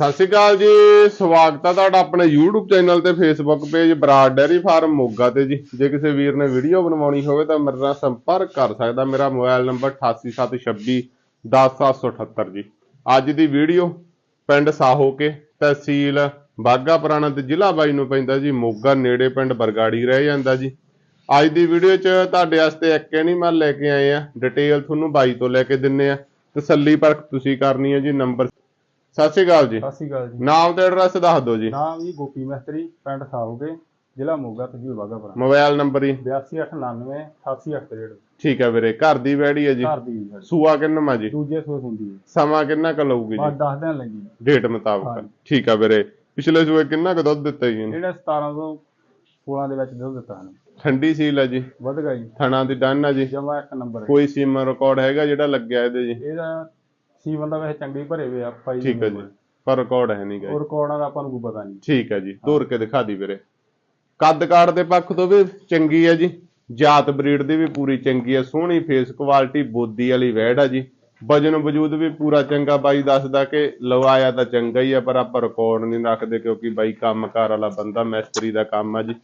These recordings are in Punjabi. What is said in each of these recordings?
ਸਤਿ ਸ਼੍ਰੀ ਅਕਾਲ ਜੀ, ਸਵਾਗਤ ਹੈ ਤੁਹਾਡਾ ਆਪਣੇ YouTube ਚੈਨਲ ਤੇ Facebook page Brar dairy farm Moga ਤੇ ਜੀ। ਜੇ ਕਿਸੇ ਵੀਰ ਨੇ ਵੀਡੀਓ ਬਣਵਾਉਣੀ ਹੋਵੇ ਤਾਂ ਮੇਰੇ ਨਾਲ ਸੰਪਰਕ ਕਰ ਸਕਦਾ। ਮੇਰਾ ਮੋਬਾਈਲ ਨੰਬਰ 8876 10778 ਜੀ। ਅੱਜ ਦੀ ਵੀਡੀਓ ਪਿੰਡ ਸਾਹੋਕੇ ਤਹਿਸੀਲ ਬਾਗਾ ਪੁਰਾਣਾ ਤੇ ਜ਼ਿਲ੍ਹਾ ਬਾਈ ਨੂੰ ਪੈਂਦਾ ਜੀ। ਮੋਗਾ ਨੇੜੇ ਪਿੰਡ ਬਰਗਾੜੀ ਰਹਿ ਜਾਂਦਾ ਜੀ। ਅੱਜ ਦੀ ਵੀਡੀਓ 'ਚ ਤੁਹਾਡੇ ਵਾਸਤੇ ਇੱਕ ਐਨੀਮਲ ਲੈ ਕੇ ਆਏ ਆ। ਡਿਟੇਲ ਤੁਹਾਨੂੰ ਬਾਈ ਤੋਂ ਲੈ ਕੇ ਦਿੰਨੇ ਆ। ਤਸੱਲੀ ਪਰਖ ਤੁਸੀਂ ਕਰਨੀ ਹੈ ਜੀ। ਨੰਬਰ ਸਤਿ ਸ਼੍ਰੀ ਅਕਾਲ ਜੀ। ਸਤਿ ਸ਼੍ਰੀ ਅਕਾਲ ਜੀ। ਨਾਮ ਤੇ ਐਡਰੈਸ ਦੱਸ ਦਿਓ ਜੀ। ਨਾਮ ਜੀ ਗੋਪੀ ਮਹਿਤਰੀ ਪਿੰਡ ਸਾਹੋਗੇ ਜ਼ਿਲ੍ਹਾ ਮੋਗਾ ਤਹਿਸੀਲ ਬਾਘਾਪੁਰਾ। ਮੋਬਾਈਲ ਨੰਬਰ 8299 8868 ਠੀਕ ਹੈ ਵੀਰੇ ਘਰ ਦੀ ਵੈੜੀ ਹੈ ਜੀ। ਘਰ ਦੀ। ਸੂਆ ਕਿੰਨਾ ਜੀ? ਦੂਜੇ ਸੋਸ ਹੁੰਦੀ ਹੈ। ਸਮਾਂ ਕਿੰਨਾ ਕੁ ਲਊਗੀ ਬਸ ਜੀ 10 ਦਿਨ ਲੱਗੀ। ਡੇਟ ਮੁਤਾਬਕ। ਹਾਂਜੀ। ਠੀਕ ਹੈ ਵੀਰੇ ਪਿਛਲੇ ਸੂਏ ਕਿੰਨਾ ਕੁ ਦੁੱਧ ਦਿੱਤਾ ਜੀ ਇਹਨੇ? ਇਹਨੇ 17 ਤੋਂ 16 ਦੇ ਵਿੱਚ ਦੁੱਧ ਦਿੱਤਾ ਹਨ ਠੰਡੀ ਸੀਲ ਹੈ ਜੀ। ਵਧ ਗਿਆ ਜੀ ਥਣਾ ਦੀ ਡਨ ਹੈ ਜੀ। ਜਮਾ ਇੱਕ ਨੰਬਰ ਹੈ। ਕੋਈ ਸੀਮਾ ਰਿਕਾਰਡ ਹੈਗਾ ਜਿਹੜਾ ਲੱਗਿਆ ਇਹਦੇ ਜੀ? ਇਹਦਾ ਸੀਵਨ ਦਾ ਵੈਸੇ ਚੰਗੇ ਹੀ ਭਰੇ ਹੋਏ ਆ ਪਾਈ ਠੀਕ ਹੈ ਜੀ ਪਰ ਰਿਕਾਰਡ ਹੈ ਨਹੀਂ ਗਾ ਜੀ। ਹੋਰ ਦਾ ਆਪਾਂ ਨੂੰ ਕੋਈ ਪਤਾ ਨਹੀਂ। ਠੀਕ ਹੈ ਜੀ ਤੋਰ ਕੇ ਦਿਖਾ ਦੀ ਵੀਰੇ। ਕੱਦ ਕਾਠ ਦੇ ਪੱਖ ਤੋਂ ਵੀ ਚੰਗੀ ਹੈ ਜੀ ਜਾਤ ਬਰੀਡ ਦੀ ਵੀ ਪੂਰੀ ਚੰਗੀ ਹੈ ਸੋਹਣੀ ਫੇਸ ਕੁਆਲਿਟੀ ਬੋਦੀ ਵਾਲੀ ਵੈੜ ਆ ਜੀ। ਵਜਨ ਵਜੂਦ ਵੀ ਪੂਰਾ ਚੰਗਾ ਬਾਈ ਦੱਸਦਾ ਕਿ ਲਵਾਇਆ ਤਾਂ ਚੰਗਾ ਹੀ ਆ ਪਰ ਆਪਾਂ ਰਿਕਾਰਡ ਨਹੀਂ ਰੱਖਦੇ ਕਿਉਂਕਿ ਬਾਈ ਕੰਮਕਾਰ ਵਾਲਾ ਬੰਦਾ ਮੈਸਤਰੀ ਦਾ ਕੰਮ ਆ ਜੀ।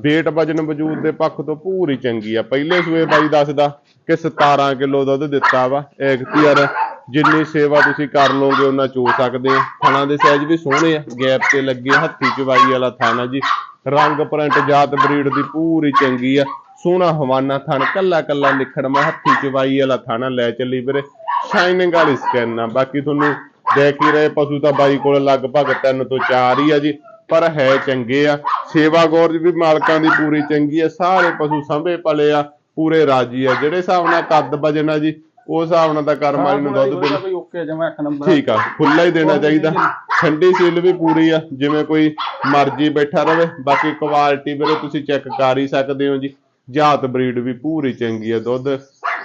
weight ਵਜਨ ਵਜੂਦ ਦੇ ਪੱਖ ਤੋਂ ਪੂਰੀ ਚੰਗੀ ਆ। ਪਹਿਲੇ ਸੂਏ ਬਾਈ ਦੱਸਦਾ ਕਿ 17 ਕਿਲੋ ਦੁੱਧ ਦਿੱਤਾ ਵਾ ਐਕਟੀਅਰ ਜਿੰਨੀ ਸੇਵਾ ਤੁਸੀਂ ਕਰ ਲਓਗੇ ਉਹਨਾਂ ਚੋ ਸਕਦੇ ਆ ਥਣਾ ਦੇ ਸਾਈਜ਼ ਵੀ ਸੋਹਣੇ ਆ, ਗੈਪ ਤੇ ਲੱਗੇ ਹੱਥੀ ਚਵਾਈ ਵਾਲਾ ਥਾਣਾ ਜੀ। ਰੰਗ ਪ੍ਰਿੰਟ, ਜਾਤ ਬਰੀਡ ਦੀ ਪੂਰੀ ਚੰਗੀ ਆ। ਸੋਹਣਾ ਹਵਾਨਾ ਥਣ, ਕੱਲਾ ਕੱਲਾ ਨਿਖੜਮਾ ਹੱਥੀ ਚਵਾਈ ਵਾਲਾ ਥਾਣਾ ਲੈ ਚੱਲੀ ਵੀਰੇ। ਸ਼ਾਈਨਿੰਗ ਵਾਲੀ ਸਕਿਨ ਆ। ਬਾਕੀ ਤੁਹਾਨੂੰ ਦੇਖ ਹੀ ਰਹੇ ਪਸ਼ੂ ਤਾਂ ਬਾਈ ਕੋਲ ਲਗਭਗ 3 ਤੋਂ 4 ਹੀ ਆ ਜੀ, ਪਰ ਹੈ ਚੰਗੇ ਆ। ਸੇਵਾ ਗੌਰ ਵੀ ਮਾਲਕਾਂ ਦੀ ਪੂਰੀ ਚੰਗੀ ਆ। ਸਾਰੇ ਪਸ਼ੂ ਸੰਭੇ ਪਲੇ ਆ, ਪੂਰੇ ਰਾਜੀ ਆ। ਜਿਹੜੇ ਹਿਸਾਬ ਨਾਲ ਕੱਦ ਵਜਨ ਜੀ ਉਸ ਹਿਸਾਬ ਨਾਲ ਤਾਂ ਕਰਮ ਵਾਲੀ ਨੂੰ ਦੁੱਧ ਦੇ ਬਈ ਓਕੇ ਜਮਾ ਇੱਕ ਨੰਬਰ ਠੀਕ ਆ ਖੁੱਲਾ ਹੀ ਦੇਣਾ ਚਾਹੀਦਾ। ਠੰਡੀ ਸੀਲ ਵੀ ਪੂਰੀ ਆ ਜਿਵੇਂ ਕੋਈ ਮਰਜ਼ੀ ਬੈਠਾ ਰਵੇ ਬਾਕੀ ਕੁਆਲਿਟੀ ਵੀਰੇ ਤੁਸੀਂ ਚੈੱਕ ਕਰ ਹੀ ਸਕਦੇ ਹੋ ਜੀ। ਜਾਤ ਬਰੀਡ ਵੀ ਪੂਰੀ ਚੰਗੀ ਆ ਦੁੱਧ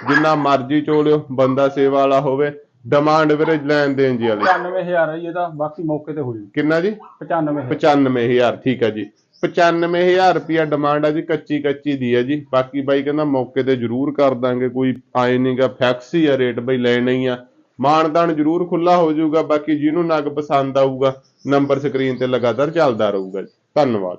ਜਿੰਨਾ ਮਰਜ਼ੀ ਚੋਲਿਓ ਬੰਦਾ ਸੇਵਾ ਵਾਲਾ ਹੋਵੇ ਡਿਮਾਂਡ ਵੀਰੇ ਲੈਣ ਦੇਣ ਜੀ ਵਾਲੀ। 95000 ਹੈ ਜੀ ਇਹਦਾ ਬਾਕੀ ਮੌਕੇ ਤੇ ਹੋ ਜੂ। ਕਿੰਨਾ ਜੀ? 95000 95000 ਠੀਕ ਹੈ ਜੀ। 95000 ਰੁਪਿਆ ਡਿਮਾਂਡ ਆ ਜੀ, ਕੱਚੀ ਕੱਚੀ ਦੀ ਹੈ ਜੀ। ਬਾਕੀ ਬਾਈ ਕਹਿੰਦਾ ਮੌਕੇ ਤੇ ਜ਼ਰੂਰ ਕਰ ਦਾਂਗੇ, ਕੋਈ ਆਏ ਨਹੀਂਗਾ ਫੈਕਸ ਹੀ ਆ ਰੇਟ ਬਈ, ਲੈਣਾ ਹੀ ਆ। ਮਾਨਦਾਨ ਜ਼ਰੂਰ ਖੁੱਲਾ ਹੋ ਜਾਊਗਾ, ਬਾਕੀ ਜਿਹਨੂੰ ਨਗ ਪਸੰਦ ਆਊਗਾ ਨੰਬਰ ਸਕਰੀਨ ਤੇ ਲਗਾਤਾਰ ਚੱਲਦਾ ਰਹੂਗਾ ਜੀ। ਧੰਨਵਾਦ।